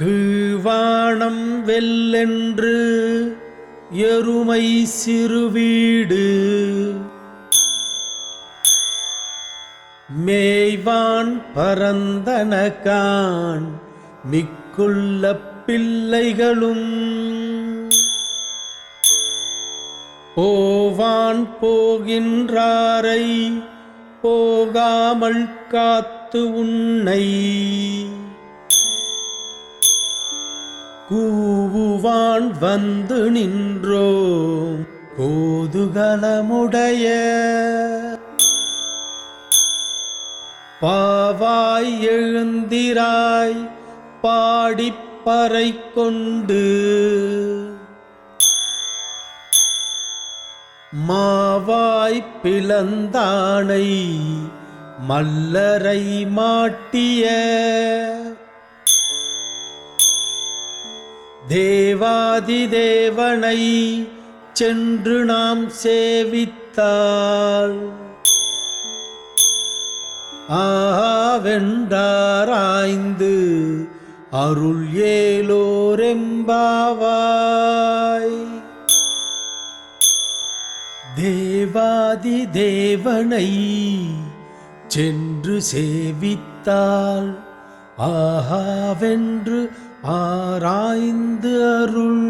கீழ்வானம் வெல்லென்று எருமை சிறுவீடு மேய்வான் பரந்தனகான் மிக்குள்ள பிள்ளைகளும். போவான் போகின்றாரை போகாமல் காத்து உன்னை. கூவுவான் வந்து நின்றோம் கோதுகலமுடைய. பாவாய் எழுந்திராய் பாடிப்பறை கொண்டு. மாவாய் பிளந்தானை மல்லரை மாட்டிய. தேவாதி தேவனை சென்று நாம் சேவித்தால் ஆவென்றாராய்ந்து அருள் ஏலோரெம்பாவாய். தேவாதி தேவனை சென்று சேவித்தால் ஆஹாவென்று ஆராய்ந்து அருள்